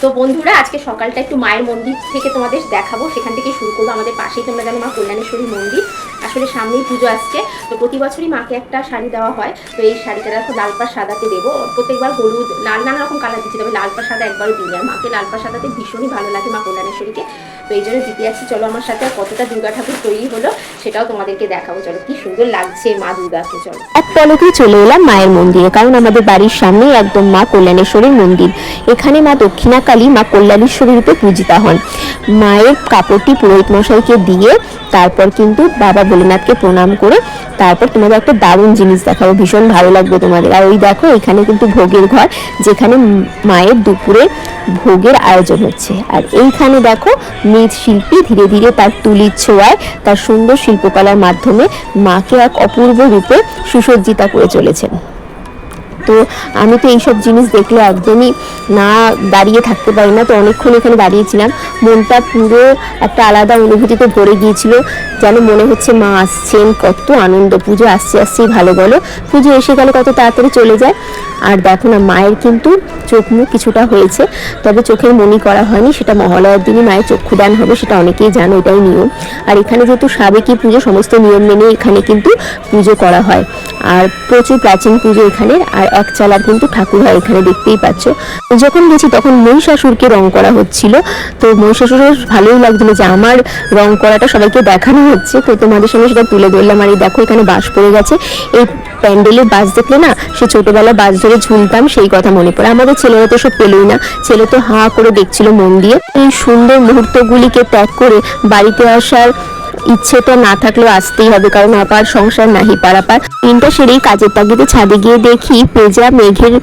তো বন্ধুরা, আজকে সকালটা একটু মায়ের মন্দির থেকে তোমাদের দেখাবো। সেখান থেকে শুরু করব। আমাদের পাশেই তোমরা জানো মা কল্যাণেশ্বরী মন্দির। আসলে সামনেই পুজো আসছে। তো প্রতি বছরই মাকে একটা শাড়ি দেওয়া হয়। তো এই শাড়িটা দেখো লাল পাড় সাদাতে দেবো। প্রত্যেকবার হলুদ, লাল নানা রকম কালার দিচ্ছি, তবে লাল পাড় সাদা একবারও দিই আর মাকে লাল পাড় সাদাতে ভীষণই ভালো লাগে মা কল্যাণেশ্বরীকে। তো এই জন্য দিতে যাচ্ছি চলো আমার সাথে কতটা দুর্গা ঠাকুর তৈরি হলো সেটাও তোমাদেরকে দেখাবো। চলো, কি সুন্দর লাগছে মা দুর্গাকে, চলো। এক পলকে চলে এলাম মায়ের মন্দিরে, কারণ আমাদের বাড়ির সামনেই একদম মা কল্যাণেশ্বরীর মন্দির। এখানে মা দক্ষিণাকালী মা কল্যাণেশ্বরী রূপে পূজিতা হন। মায়ের কাপড়টি পুরোহিত মশাইকে দিয়ে তারপর কিন্তু বাবা ভোলেনাথকে প্রণাম করে তারপর তোমাদের একটা দারুণ জিনিস দেখাবো, ভীষণ ভালো লাগবে তোমাদের। আর ওই দেখো, এখানে কিন্তু ভোগের ঘর, যেখানে মায়ের দুপুরে ভোগের আয়োজন হচ্ছে। আর এইখানে দেখো মৃৎশিল্পী ধীরে ধীরে তার তুলির ছোঁয়ায় তার সুন্দর শিল্পকলার মাধ্যমে মাকে এক অপূর্ব রূপে সুসজ্জিতা করে চলেছেন। তো আমি তো এইসব জিনিস দেখলে একদমই না দাঁড়িয়ে থাকতে পারি না। তো অনেকক্ষণ এখানে দাঁড়িয়েছিলাম। মনটা পুরো একটা আলাদা অনুভূতিতে ভরে গিয়েছিল। যেন মনে হচ্ছে মা আসছেন, কত আনন্দ, পুজো আসছে, আসছেই ভালো বলো। পুজো এসে গেলে, কত তাড়াতাড়ি চলে যায়। আর দেখো না, মায়ের কিন্তু চোখ মুখ কিছুটা হয়েছে, তবে চোখের মনি করা হয়নি, সেটা মহালয়ার দিনই মায়ের চক্ষুদান হবে, সেটা অনেকেই জানো, এটাই নিয়ম। আর এখানে যেহেতু সাবেকি পুজো, সমস্ত নিয়ম মেনে এখানে কিন্তু পুজো করা হয়। আর প্রচুর প্রাচীন পুজো এখানে, আর এক চালার কিন্তু ঠাকুর হয় এখানে দেখতেই পাচ্ছ। যখন গেছি তখন মহিষাসুরকে রং করা হচ্ছিল, তো মহিষাসুরের ভালোই লাগছিল যে আমার রং করাটা সবাইকে দেখানো হচ্ছে। তো তোমাদের সঙ্গে সেটা তুলে ধরলাম। আর এই দেখো, এখানে বাস পড়ে গেছে। এই প্যান্ডেলের বাস দেখলে না, সে ছোটবেলা বাস ধরে ঝুলতাম, সেই কথা মনে পড়ে। আমাদের ছেলেরা তো সব পেলই না। ছেলে তো হা করে দেখছিল মন দিয়ে। এই সুন্দর মুহূর্তগুলিকে ত্যাগ করে বাড়িতে আসার ইচ্ছেটা না থাকলেও আসতেই হবে, কারণ আপার সংসার নাহি পারাপার। দিনটা সেরেই কাজের তাগিদে ছাদে গিয়ে দেখি, পেজা, মেঘের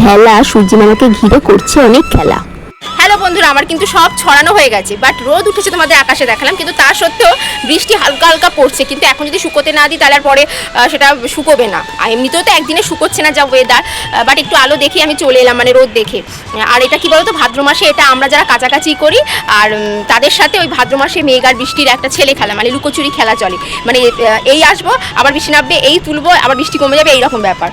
ভেলা সূর্যি মামাকে ঘিরে করছে অনেক খেলা। বন্ধুরা, আমার কিন্তু সব ছড়ানো হয়ে গেছে বাট রোদ উঠেছে তোমাদের আকাশে দেখালাম, কিন্তু তা সত্ত্বেও বৃষ্টি হালকা হালকা পড়ছে, কিন্তু এখন যদি শুকোতে না দিই, তাহলে পরে সেটা শুকোবে না। আর এমনিতেও তো একদিনে শুকোচ্ছে না যা ওয়েদার বাট একটু আলো দেখে আমি চলে এলাম মানে রোদ দেখে। আর এটা কি বলতো, ভাদ্র মাসে এটা আমরা যারা কাছাকাছি করি, আর তাদের সাথে ওই ভাদ্র মাসে মেঘ আর বৃষ্টির একটা ছেলে খেলা মানে লুকোচুরি খেলা চলে। মানে এই আসব, আবার বৃষ্টি নামবে, এই তুলবো, আবার বৃষ্টি কমে যাবে, এইরকম ব্যাপার।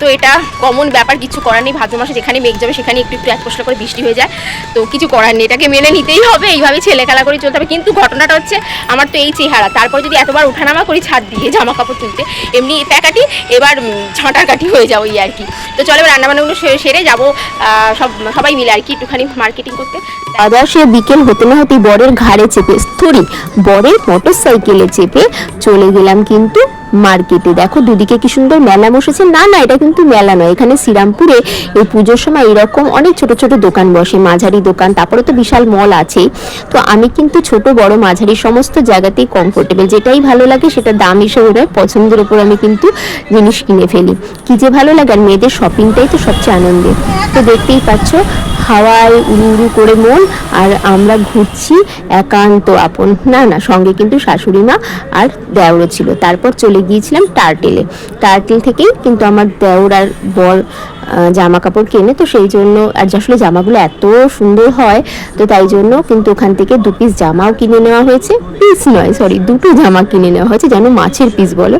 তো এটা কমন ব্যাপার, কিছু করার নেই, ভাদ্র মাসে যেখানে মেঘ যাবে, সেখানে একটু একটু এক করে বৃষ্টি হয়ে যায়। তো কিছু করার নেই, এটাকে মেনে নিতেই হবে এইভাবে ছেলে খেলা করে চলতে হবে। কিন্তু ঘটনাটা হচ্ছে, আমার তো এই চেহারা, তারপর যদি এতবার ওঠানামা করি, ছাদ দিয়ে জামা কাপড় তুলতে, এমনি প্যাকাটি, এবার ঝাঁটার কাটি হয়ে যাব এই আর কি। তো চলো এবার রান্নাবান্নাগুলো সেরে যাব সব, সবাই মিলে আর কি, একটুখানি মার্কেটিং করতে। দাদা, সে বিকেল হতে না হতেই বরের ঘাড়ে চেপে সরি বরের মোটর সাইকেলে চেপে চলে গেলাম কিন্তু মার্কেটে। দেখো দুদিকে কি সুন্দর মেলা বসেছে। না না, এটা কিন্তু মেলা নয়। এখানে শ্রীরামপুরে এই পুজোর সময় এরকম অনেক ছোট ছোট দোকান বসে। মাঝারি দোকান, তারপরে তো বিশাল মল আছে। তো আমি কিন্তু ছোট, বড়, মাঝারি সমস্ত জায়গাতেই কমফোর্টেবল যেটাই ভালো লাগে সেটা দাম হিসেবে নয়। পছন্দের উপর আমি কিন্তু জিনিস কিনে ফেলি। কি যে ভালো লাগে। আর মেয়েদের শপিংটাই তো সবচেয়ে আনন্দের। তো দেখতেই পাচ্ছ, হাওয়ায় উড়ু উড়ু করে মন। আর আমরা ঘুরছি একান্ত আপন। না না, সঙ্গে কিন্তু শাশুড়ি মা আর দেওরও ছিল। তারপর চলে গিয়েছিলাম টার্টেলে। টার্টেল থেকেই কিন্তু আমার দেওর আর বর জামা কাপড় কেনে, তো সেই জন্য আর আসলে জামাগুলো এত সুন্দর হয়, তো তাই জন্য কিন্তু ওখান থেকে দু পিস জামাও কিনে নেওয়া হয়েছে। পিস নয় সরি দুটো জামা কিনে নেওয়া হয়েছে, যেন মাছের পিস বলো।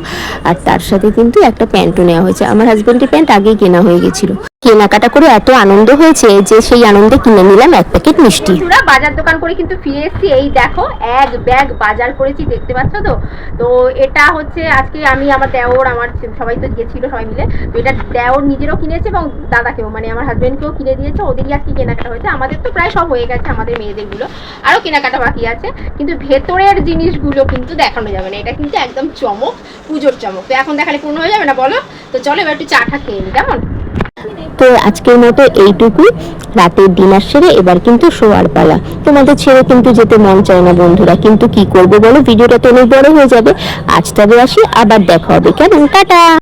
আর তার সাথে কিন্তু একটা প্যান্টও নেওয়া হয়েছে। আমার হাজব্যান্ডের প্যান্ট আগেই কেনা হয়ে গেছিল। কেনাকাটা করে এত আনন্দ হয়েছে যে সেই আনন্দে কিনে নিলাম এক প্যাকেট মিষ্টি। বাজার দোকান করে কিন্তু ফিরে এসেছি। এই দেখো, এক ব্যাগ বাজার করেছি, দেখতে পাচ্ছ তো? তো এটা হচ্ছে আজকে আমি আমার দেওর, আমার সবাই তো গেছিল সবাই মিলে। তো এটা দেওর নিজেরও কিনেছে এবং দাদাকেও মানে আমার হাজব্যান্ডকেও কিনে দিয়েছে। ওদেরই আজকে কেনাকাটা হয়েছে। আমাদের তো প্রায় সব হয়ে গেছে, আমাদের মেয়েদেরগুলো। আরও কেনাকাটা বাকি আছে। কিন্তু ভেতরের জিনিসগুলো কিন্তু দেখানো যাবে না। এটা কিন্তু একদম চমক, পুজোর চমক। তো এখন দেখালে পূর্ণ হয়ে যাবে না বলো? তো চলো এবার একটু চাটা খেয়ে নি, কেমন? তো আজকের মতো এইটুকু। রাতের ডিনার সেরে এবার কিন্তু শোয়ার পালা। তোমাদের ছেড়ে কিন্তু যেতে মন চায় না বন্ধুরা। কিন্তু কি করব বলো? ভিডিওটা তো অনেক বড় হয়ে যাবে। আজ তবে আসি, আবার দেখা হবে। কেমন? টাটা!